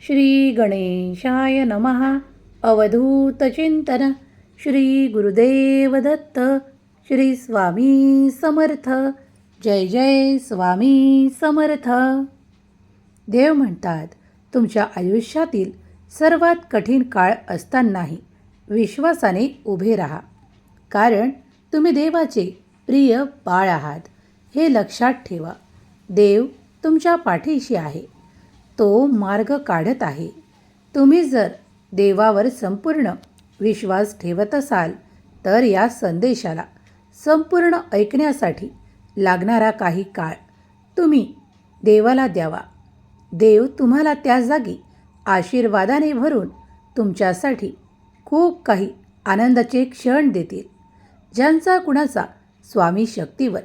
श्री गणेशाय नमः. अवधूतचिंतन श्री गुरुदेव दत्त श्री स्वामी समर्थ. जय जय स्वामी समर्थ. देव म्हणतात तुमच्या आयुष्यातील सर्वात कठीण काळ असतानाही विश्वासाने उभे राहा. कारण तुम्ही देवाचे प्रिय बाळ आहात हे लक्षात ठेवा. देव तुमच्या पाठीशी आहे. तो मार्ग काढत आहे. तुम्ही जर देवावर संपूर्ण विश्वास ठेवत असाल तर या संदेशाला संपूर्ण ऐकण्यासाठी लागणारा काही काळ तुम्ही देवाला द्यावा. देव तुम्हाला त्या जागी आशीर्वादाने भरून तुमच्यासाठी खूप काही आनंदाचे क्षण देतील. ज्यांचा कुणाचा स्वामी शक्तीवर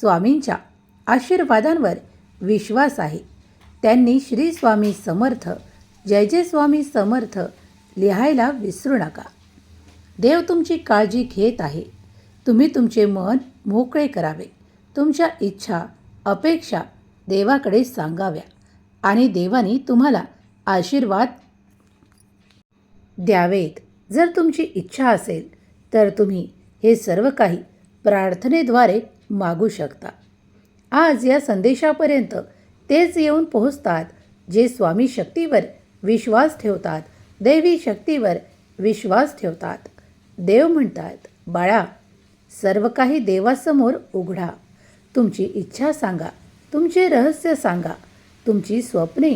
स्वामींच्या आशीर्वादांवर विश्वास आहे त्यांनी श्री स्वामी समर्थ जय जय स्वामी समर्थ लिहायला विसरू नका. देव तुमची काळजी घेत आहे. तुम्ही तुमचे मन मोकळे करावे. तुमच्या इच्छा अपेक्षा देवाकडे सांगाव्या आणि देवानी तुम्हाला आशीर्वाद द्यावेत. जर तुमची इच्छा असेल तर तुम्ही हे सर्व काही प्रार्थनेद्वारे मागू शकता. आज या संदेशापर्यंत तेच येऊन पोहोचतात जे स्वामी शक्तीवर विश्वास ठेवतात देवी शक्तीवर विश्वास ठेवतात. देव म्हणतात बाळा सर्व काही देवासमोर उघडा. तुमची इच्छा सांगा तुमचे रहस्य सांगा तुमची स्वप्ने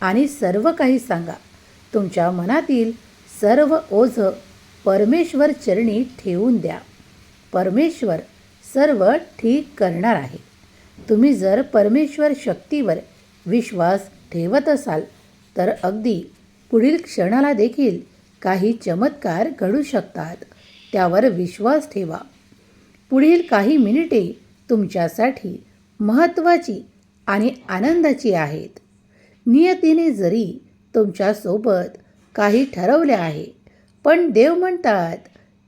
आणि सर्व काही सांगा. तुमच्या मनातील सर्व ओझं परमेश्वर चरणी ठेवून द्या. परमेश्वर सर्व ठीक करणार आहे. तुम्ही जर परमेश्वर शक्तीवर विश्वास ठेवत असाल तर अगदी पुढील क्षणाला देखील काही चमत्कार घडू शकतात. त्यावर विश्वास ठेवा. पुढील काही मिनिटे तुमच्यासाठी महत्त्वाची आणि आनंदाची आहेत. नियतीने जरी तुमच्यासोबत काही ठरवले आहे पण देव म्हणतात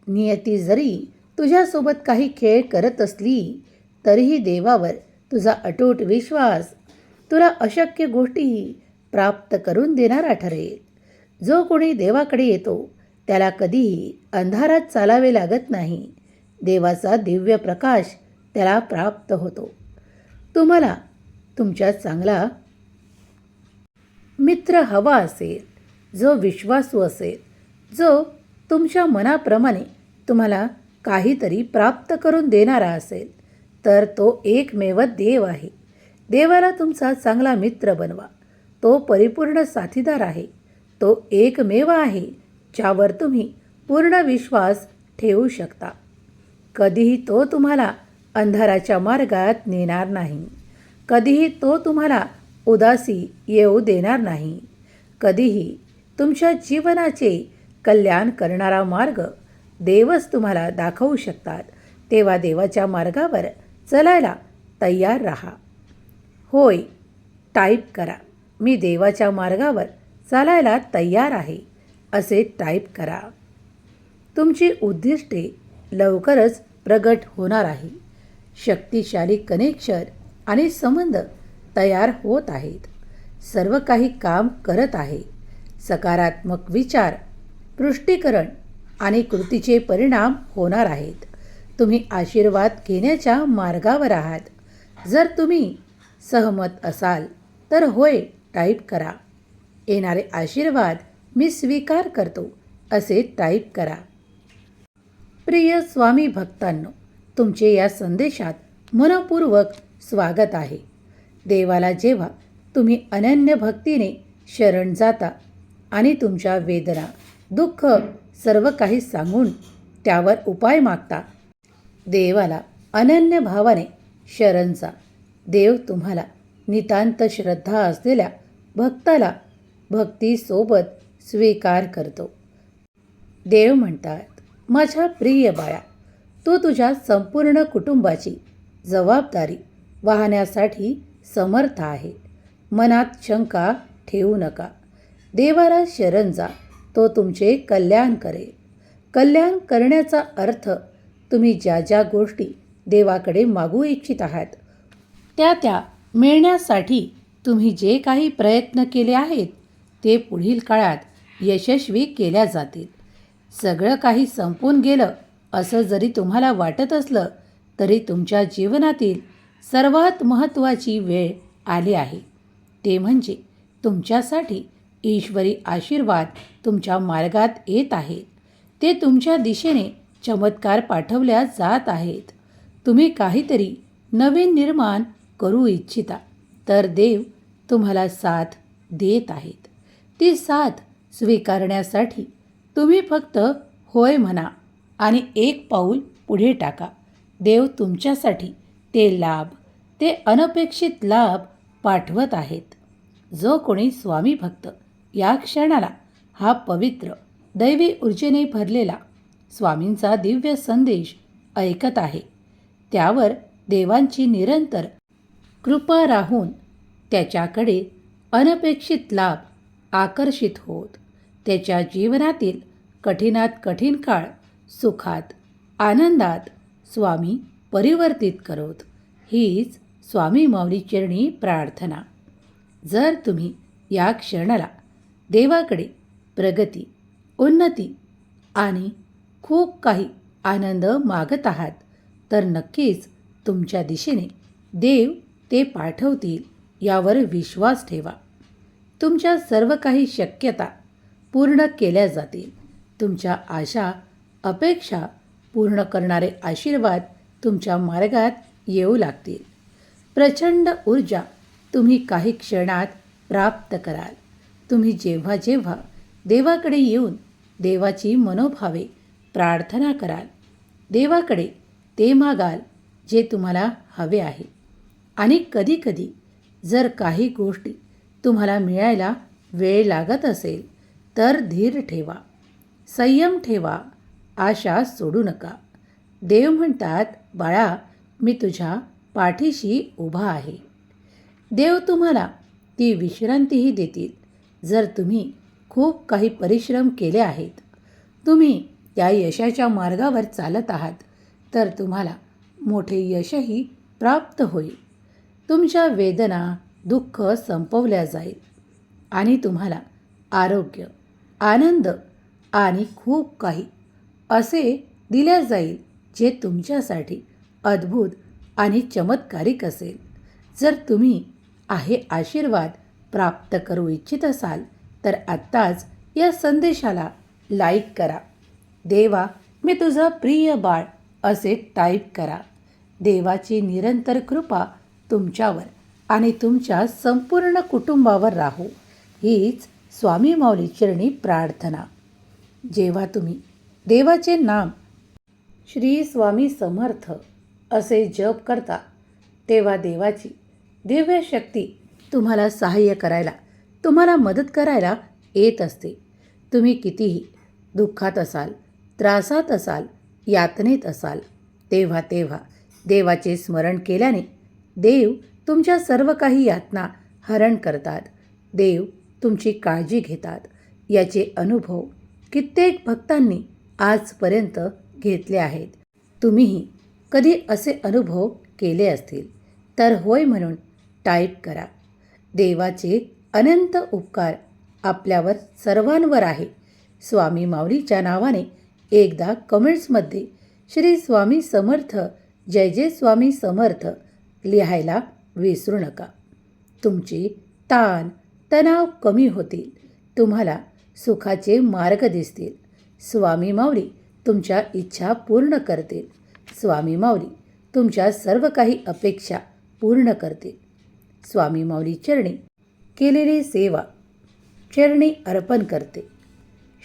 नियती जरी तुझ्यासोबत काही खेळ करत असली तरीही देवावर तुझा अटूट विश्वास तुला अशक्य गोष्टीही प्राप्त करून देणारा ठरेल. जो कोणी देवाकडे येतो त्याला कधीही अंधारात चालावे लागत नाही. देवाचा दिव्य प्रकाश त्याला प्राप्त होतो. तुम्हाला तुमच्या चांगला मित्र हवा असेल जो विश्वासू असेल जो तुमच्या मनाप्रमाणे तुम्हाला काहीतरी प्राप्त करून देणारा असेल. तर तो एकमेव देव आहे. देवाला तुमचा चांगला मित्र बनवा. तो परिपूर्ण साथीदार आहे. तो एकमेव आहे ज्यावर तुम्ही पूर्ण विश्वास ठेवू शकता. कधीही तो तुम्हाला अंधाराच्या मार्गात नेणार नाही. कधीही तो तुम्हाला उदासी येऊ देणार नाही. कधीही तुमच्या जीवनाचे कल्याण करणारा मार्ग देवच तुम्हाला दाखवू शकतात. तेव्हा देवाच्या मार्गावर चलायला तयार राहा. होय टाईप करा. मी देवाच्या मार्गावर चालायला तयार आहे असे टाईप करा. तुमची उद्दिष्टे लवकरच प्रगट होणार आहे. शक्तिशाली कनेक्शन आणि संबंध तयार होत आहेत. सर्व काही काम करत आहे. सकारात्मक विचार पुष्टीकरण आणि कृतीचे परिणाम होणार आहेत. तुम्ही आशीर्वाद घेण्याच्या मार्गावर आहात. जर तुम्ही सहमत असाल तर होय टाईप करा. येणारे आशीर्वाद मी स्वीकार करतो असे टाईप करा. प्रिय स्वामी भक्तांनो तुमचे या संदेशात मनपूर्वक स्वागत आहे. देवाला जेव्हा तुम्ही अनन्य भक्तीने शरण जाता आणि तुमच्या वेदना दुःख सर्व काही सांगून त्यावर उपाय मागता देवाला अनन्य भावाने शरण जा देव तुम्हाला नितांत श्रद्धा असलेल्या भक्ताला भक्तीसोबत स्वीकार करतो. देव म्हणतात माझ्या प्रिय बाळा तू तुझ्या संपूर्ण कुटुंबाची जबाबदारी वाहण्यासाठी समर्थ आहे. मनात शंका ठेवू नका. देवाला शरण जा तो तुमचे कल्याण करेल. कल्याण करण्याचा अर्थ तुम्ही ज्या ज्या गोष्टी देवाकडे मागू इच्छित आहात त्या त्या मिळण्यासाठी तुम्ही जे काही प्रयत्न केले आहेत ते पुढील काळात यशस्वी केल्या जातील. सगळं काही संपून गेलं असं जरी तुम्हाला वाटत असलं तरी तुमच्या जीवनातील सर्वात महत्त्वाची वेळ आली आहे. ते म्हणजे तुमच्यासाठी ईश्वरी आशीर्वाद तुमच्या मार्गात येत आहेत ते तुमच्या दिशेने चमत्कार पाठवल्या जात आहेत. तुम्ही काहीतरी नवीन निर्माण करू इच्छिता. तर देव तुम्हाला साथ देत आहेत. ती साथ स्वीकारण्यासाठी तुम्ही फक्त होय म्हणा आणि एक पाऊल पुढे टाका. देव तुमच्यासाठी ते लाभ ते अनपेक्षित लाभ पाठवत आहेत. जो कोणी स्वामी भक्त या क्षणाला हा पवित्र दैवी ऊर्जेने भरलेला स्वामींचा दिव्य संदेश ऐकत आहे. त्यावर देवांची निरंतर कृपा राहून त्याच्याकडे अनपेक्षित लाभ आकर्षित होत. त्याच्या जीवनातील कठीणात कठीण काळ सुखात आनंदात स्वामी परिवर्तित करत. हीच स्वामी माऊलीचरणी प्रार्थना. जर तुम्ही या क्षणाला देवाकडे प्रगती उन्नती आणि खूप काही आनंद मागत आहात. तर नक्कीच तुमच्या दिशेने देव ते पाठवतील यावर विश्वास ठेवा. तुमच्या सर्व काही शक्यता पूर्ण केल्या जातील. तुमच्या आशा अपेक्षा पूर्ण करणारे आशीर्वाद तुमच्या मार्गात येऊ लागतील. प्रचंड ऊर्जा तुम्ही काही क्षणात प्राप्त कराल. तुम्ही जेव्हा जेव्हा देवाकडे येऊन देवाची मनोभावे प्रार्थना कराल. देवाकडे ते मागाल जे तुम्हाला हवे आहे. आणि कधीकधी जर काही गोष्टी तुम्हाला मिळायला वेळ लागत असेल तर धीर ठेवा. संयम ठेवा. आशा सोडू नका. देव म्हणतात बाळा मी तुझ्या पाठीशी उभा आहे. देव तुम्हाला ती विश्रांतीही देतील. जर तुम्ही खूप काही परिश्रम केले आहेत तुम्ही त्या यशाच्या मार्गावर चालत आहात तर तुम्हाला मोठे यशही प्राप्त होईल. तुमच्या वेदना दुःख संपवल्या जाईल आणि तुम्हाला आरोग्य आनंद आणि खूप काही असे दिल्या जाईल जे तुमच्यासाठी अद्भुत आणि चमत्कारिक असेल. जर तुम्ही आहे आशीर्वाद प्राप्त करू इच्छित असाल तर आत्ताच या संदेशाला लाईक करा. देवा मी तुझं प्रिय बाळ असे टाईप करा. देवाची निरंतर कृपा तुमच्यावर आणि तुमच्या संपूर्ण कुटुंबावर राहू. हीच स्वामी माऊली चरणी प्रार्थना. जेव्हा तुम्ही देवाचे नाम श्री स्वामी समर्थ असे जप करता तेव्हा देवाची दिव्य शक्ती तुम्हाला सहाय्य करायला तुम्हाला मदत करायला येत असते. तुम्ही कितीही दुःखात असाल त्रासात असाल यातनेत असाल तेव्हा तेव्हा देवाचे स्मरण केल्याने देव तुमच्या सर्व काही यातना हरण करतात. देव तुमची काळजी घेतात. याचे अनुभव कित्येक भक्तांनी आजपर्यंत घेतले आहेत. तुम्हीही कधी असे अनुभव केले असतील तर होय म्हणून टाईप करा. देवाचे अनंत उपकार आपल्यावर सर्वांवर आहे. स्वामी माऊलीच्या नावाने एकदा कमेंट्समध्ये श्री स्वामी समर्थ जय जय स्वामी समर्थ लिहायला विसरू नका. तुमची ताण तणाव कमी होतील. तुम्हाला सुखाचे मार्ग दिसतील. स्वामी माऊली तुमच्या इच्छा पूर्ण करतील. स्वामी माऊली तुमच्या सर्व काही अपेक्षा पूर्ण करतील. स्वामी माऊली चरणी केलेली सेवा चरणी अर्पण करते.